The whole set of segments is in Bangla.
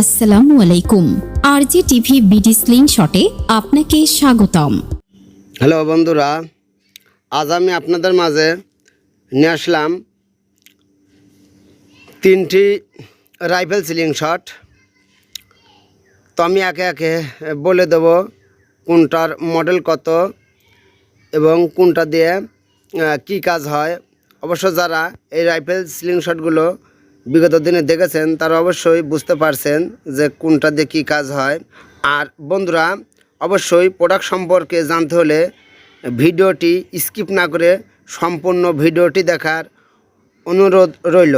আসসালামু আলাইকুম। আরজি টিভি বিডি স্লিং শটে আপনাকে স্বাগতম। হ্যালো বন্ধুরা, আজ আমি আপনাদের মাঝে নিয়ে আসলাম তিনটি রাইফেল সিলিং শট। তো আমি একে একে বলে দেব কোনটার মডেল কত এবং কোনটা দিয়ে কি কাজ হয়। অবশ্য যারা এই রাইফেল সিলিং শটগুলো বিগত দিনে দেখেছেন, তারা অবশ্যই বুঝতে পারছেন যে কোনটা দিয়ে কী কাজ হয়। আর বন্ধুরা, অবশ্যই প্রোডাক্ট সম্পর্কে জানতে হলে ভিডিওটি স্কিপ না করে সম্পূর্ণ ভিডিওটি দেখার অনুরোধ রইল।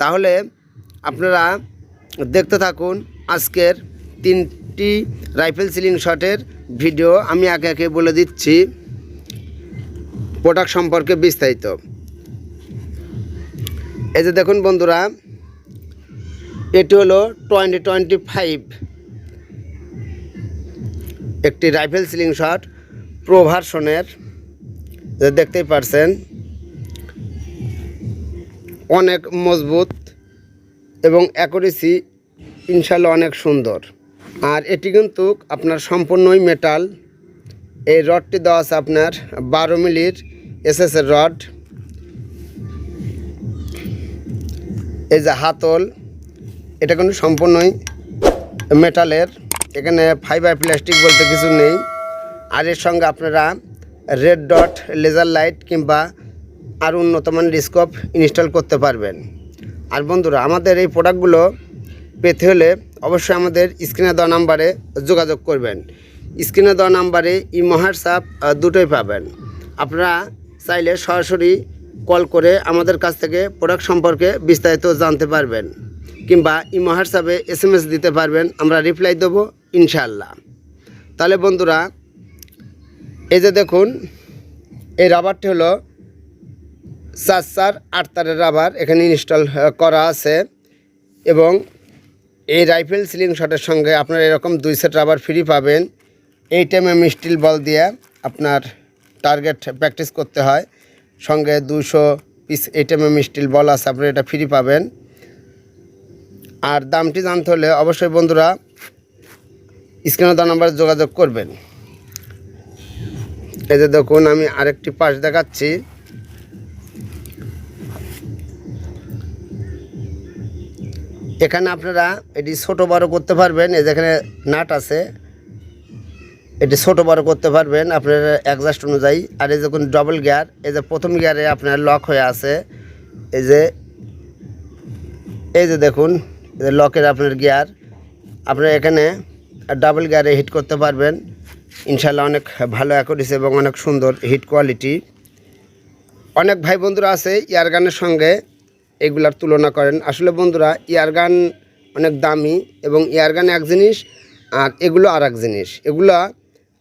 তাহলে আপনারা দেখতে থাকুন আজকের তিনটি রাইফেল সিলিং শটের ভিডিও। আমি একে একে বলে দিচ্ছি প্রোডাক্ট সম্পর্কে বিস্তারিত। এই যে দেখুন বন্ধুরা, এটি হলো টোয়েন্টি টোয়েন্টি ফাইভ। একটি রাইফেল সিলিং শট প্রো ভার্সনের, যে দেখতেই পারছেন, অনেক মজবুত এবং অ্যাকুরেসি ইনশাল্লাহ অনেক সুন্দর। আর এটি কিন্তু আপনার সম্পূর্ণই মেটাল। এই রডটি দেওয়া আছে আপনার বারো মিলির এসএসের রড। এই যে হাতল, এটা কিন্তু সম্পূর্ণই মেটালের এখানে ফাইবার প্লাস্টিক বলতে কিছু নেই। আর এর সঙ্গে আপনারা রেড ডট লেজার লাইট কিংবা আর উন্নত মানের স্কোপ ইনস্টল করতে পারবেন। আর বন্ধুরা, আমাদের এই প্রোডাক্টগুলো পেতে হলে অবশ্যই আমাদের স্ক্রিনে দেওয়া নাম্বারে যোগাযোগ করবেন। স্ক্রিনে দেওয়া নাম্বারে ই হোয়াটসঅ্যাপ দুটোই পাবেন। আপনারা চাইলে সরাসরি কল করে আমাদের কাছ থেকে প্রোডাক্ট সম্পর্কে বিস্তারিত জানতে পারবেন, কিংবা ইমো হোয়াটসঅ্যাপে এস এম এস দিতে পারবেন, আমরা রিপ্লাই দেবো ইনশাল্লাহ তাহলে বন্ধুরা, এই যে দেখুন, এই রাবারটি হলো চার চার আট তারের রাবার এখানে ইনস্টল করা আছে, এবং এই রাইফেল সিলিং শটের সঙ্গে আপনার এরকম দুই সেট রাবার ফ্রি পাবেন। এই টাইমে স্টিল বল দিয়ে আপনার টার্গেট প্র্যাকটিস করতে হয়। সঙ্গে দুশো piece eight M steel ball আছে, আপনারা এটা ফ্রি পাবেন। আর দামটি জানতে হলে অবশ্যই বন্ধুরা স্ক্রিনে দেওয়া নাম্বারে যোগাযোগ করবেন। এই যে দেখুন, আমি আরেকটি পাশ দেখাচ্ছি। এখানে আপনারা এটি ছোটো বড় করতে পারবেন, এই যেখানে নাট আছে। এটি ছোটো বড় করতে পারবেন, আপনার অ্যাডজাস্ট অনুযায়ী। আর এই যখন ডবল গিয়ার এই যে প্রথম গিয়ারে আপনার লক হয়ে আছে, এই যে এই যে দেখুন লকের আপনার গিয়ার আপনার এখানে ডাবল গিয়ারে হিট করতে পারবেন। ইনশাল্লাহ অনেক ভালো অ্যাকুরেসি এবং অনেক সুন্দর হিট কোয়ালিটি অনেক ভাই বন্ধুরা আছে ইয়ারগানের সঙ্গে, এগুলার তুলনা করেন। আসলে বন্ধুরা ইয়ারগান অনেক দামি এবং ইয়ারগান এক জিনিস আর এগুলো আর এক জিনিস। এগুলা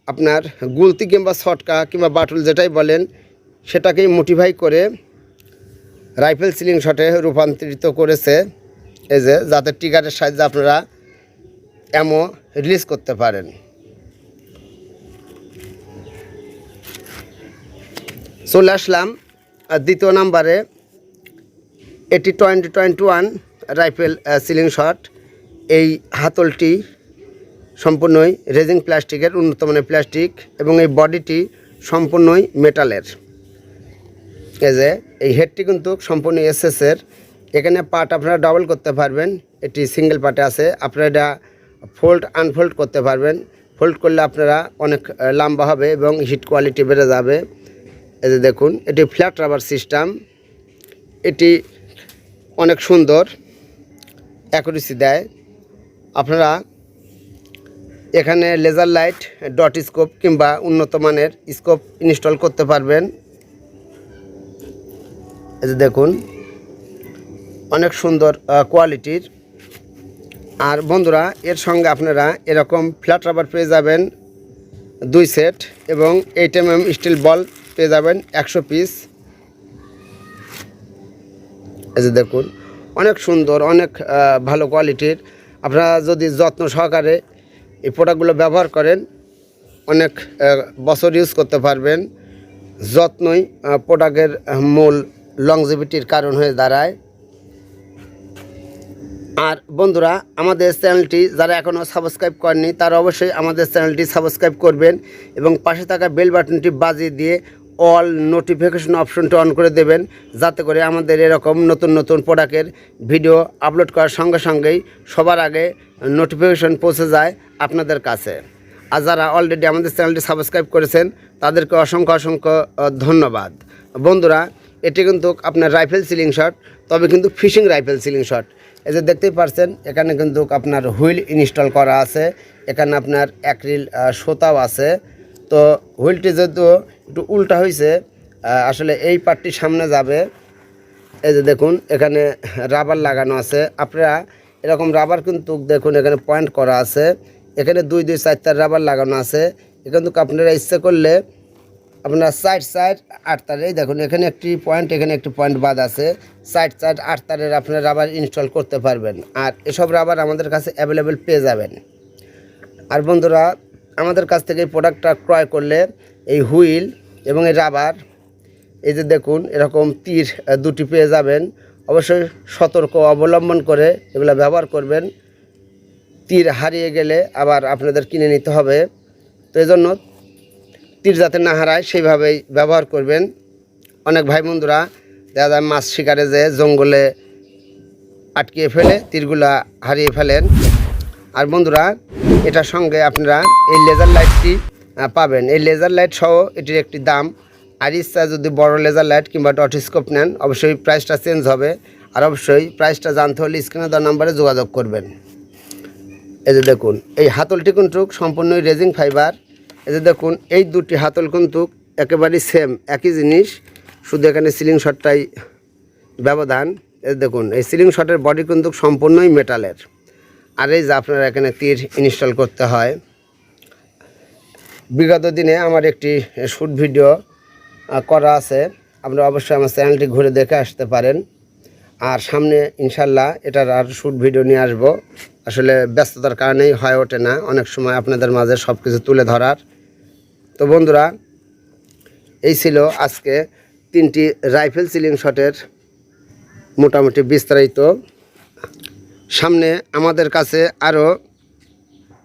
আপনার গুলতি কিংবা ছটকা কিংবা বাটুল যেটাই বলেন, সেটাকেই মোটিফাই করে রাইফেল সিলিং শটে রূপান্তরিত করেছে। এই যে, যাতে টিকারের সাহায্যে আপনারা এমও রিলিজ করতে পারেন। চলে আসলাম দ্বিতীয় নাম্বারে এটি twenty twenty one rifle sling shot এই হাতলটি সম্পূর্ণই রেজিং প্লাস্টিকের, উন্নত মানের প্লাস্টিক এবং এই বডিটি সম্পূর্ণই মেটালের। এই যে, এই হেডটি কিন্তু সম্পূর্ণ এসএসের। এখানে পার্ট আপনারা ডাবল করতে পারবেন, এটি সিঙ্গেল পার্টে আছে। আপনারা এটা ফোল্ড আনফোল্ড করতে পারবেন। ফোল্ড করলে আপনারা অনেক লম্বা হবে এবং হিট কোয়ালিটি বেড়ে যাবে। এই যে দেখুন, এটি ফ্ল্যাট রাবার সিস্টেম এটি অনেক সুন্দর অ্যাকুরেসি দেয়। আপনারা এখানে লেজার লাইট ডট স্কোপ কিংবা উন্নত মানের স্কোপ ইনস্টল করতে পারবেন। দেখুন, অনেক সুন্দর কোয়ালিটির আর বন্ধুরা, এর সঙ্গে আপনারা এরকম ফ্ল্যাট রাবার পেয়ে যাবেন, দুই সেট এবং eight M M steel ball পেয়ে যাবেন একশো পিস এই দেখুন, অনেক সুন্দর, অনেক ভালো কোয়ালিটির আপনারা যদি যত্ন সহকারে এই প্রোডাক্টগুলো ব্যবহার করেন, অনেক বছর ইউজ করতে পারবেন। যত্নই প্রোডাক্টের মূল লংজিভিটির কারণ হয়ে দাঁড়ায়। আর বন্ধুরা, আমাদের চ্যানেলটি যারা এখনও সাবস্ক্রাইব করেনি তারা অবশ্যই আমাদের চ্যানেলটি সাবস্ক্রাইব করবেন এবং পাশে থাকা বেল বাটনটি বাজিয়ে দিয়ে অল নোটিফিকেশন অপশনটা অন করে দেবেন, যাতে করে আমাদের এরকম নতুন নতুন প্রোডাক্টের ভিডিও আপলোড করার সঙ্গে সঙ্গেই সবার আগে নোটিফিকেশন পৌঁছে যায় আপনাদের কাছে। আর যারা অলরেডি আমাদের চ্যানেলটি সাবস্ক্রাইব করেছেন, তাদেরকে অসংখ্য অসংখ্য ধন্যবাদ। বন্ধুরা, এটি কিন্তু আপনার রাইফেল সিলিং শট তবে কিন্তু ফিশিং রাইফেল সিলিং শট এই যে দেখতেই পারছেন, এখানে কিন্তু আপনার হুইল ইনস্টল করা আছে, এখানে আপনার অ্যাক্রিল সুতাও আছে। তো হুইলটি যেহেতু একটু উল্টা হয়েছে আসলে এই পার্টটি সামনে যাবে। এই যে দেখুন, এখানে রাবার লাগানো আছে। আপনারা এরকম রাবার কিন্তু দেখুন, এখানে পয়েন্ট করা আছে। এখানে দুই দুই, চার তার রাবার লাগানো আছে। এখানে আপনারা ইচ্ছে করলে আপনার সাইড সাইড আট তারেই দেখুন, এখানে একটি পয়েন্ট, এখানে একটি পয়েন্ট বাদ আছে। সাইড সাইড আট তারের আপনার রাবার ইনস্টল করতে পারবেন। আর এসব রাবার আমাদের কাছে অ্যাভেলেবেল পেয়ে যাবেন। আর বন্ধুরা আমাদের কাছ থেকে এই প্রোডাক্টটা ক্রয় করলে এই হুইল এবং এই রাবার, এই যে দেখুন, এরকম তীর দুটি পেয়ে যাবেন। অবশ্যই সতর্ক অবলম্বন করে এগুলো ব্যবহার করবেন। তীর হারিয়ে গেলে আবার আপনাদের কিনে নিতে হবে। তো এই জন্য তীর যাতে না হারায়, সেইভাবেই ব্যবহার করবেন। অনেক ভাই বন্ধুরা, দেখা যায় মাছ শিকারে যে জঙ্গলে আটকিয়ে ফেলে, তীরগুলা হারিয়ে ফেলেন। আর বন্ধুরা এটার সঙ্গে আপনারা এই লেজার লাইটটি পাবেন। এই লেজার লাইট সহ এটির একটি দাম। আর ইচ্ছা যদি বড় লেজার লাইট কিংবা ডটিস্কোপ নেন, অবশ্যই প্রাইসটা চেঞ্জ হবে। আর অবশ্যই প্রাইসটা জানতে হলে স্ক্রিনে দেওয়া নাম্বারে যোগাযোগ করবেন। এই যে দেখুন, এই হাতলটি কিন্তু সম্পূর্ণই রেজিং ফাইবার এই যে দেখুন, এই দুটি হাতল কিন্তু একেবারেই সেম একই জিনিস। শুধু এখানে সিলিং শটটাই ব্যবধান। দেখুন, এই সিলিং শটের বডি কিন্তু সম্পূর্ণই মেটালের আর এই যে আপনারা এখানে তীর ইনস্টল করতে হয়। বিগত দিনে আমার একটি শ্যুট ভিডিও করা আছে। আপনারা অবশ্যই আমার চ্যানেলটি ঘুরে দেখে আসতে পারেন। আর সামনে ইনশাল্লাহ এটার আর শ্যুট ভিডিও নিয়ে আসব। আসলে ব্যস্ততার কারণেই হয়ে ওঠে না। অনেক সময় আপনাদের মাঝে সব কিছু তুলে ধরার। তো বন্ধুরা, এই ছিল আজকে তিনটি রাইফেল সিলিং শটের মোটামুটি বিস্তারিত। সামনে আমাদের কাছে আরও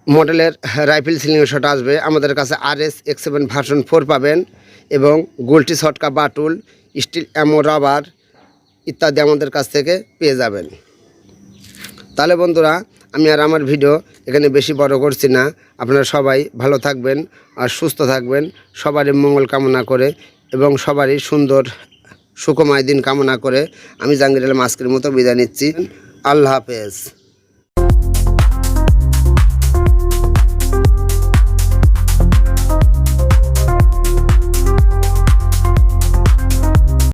মডেলের রাইফেল সিলিং শট আসবে। আমাদের কাছে আর S X seven version four পাবেন এবং গোল্টি শটকা বাটুল স্টিল অ্যামো রাবার ইত্যাদি আমাদের কাছ থেকে পেয়ে যাবেন। তাহলে বন্ধুরা, আমি আর আমার ভিডিও এখানে বেশি বড় করছি না। আপনারা সবাই ভালো থাকবেন আর সুস্থ থাকবেন। সবারই মঙ্গল কামনা করে এবং সবারই সুন্দর, সুখময় দিন কামনা করে আমি জাহাঙ্গীর আলম আজকের মতো বিদায় নিচ্ছি। আল্লাহ হাফেজ।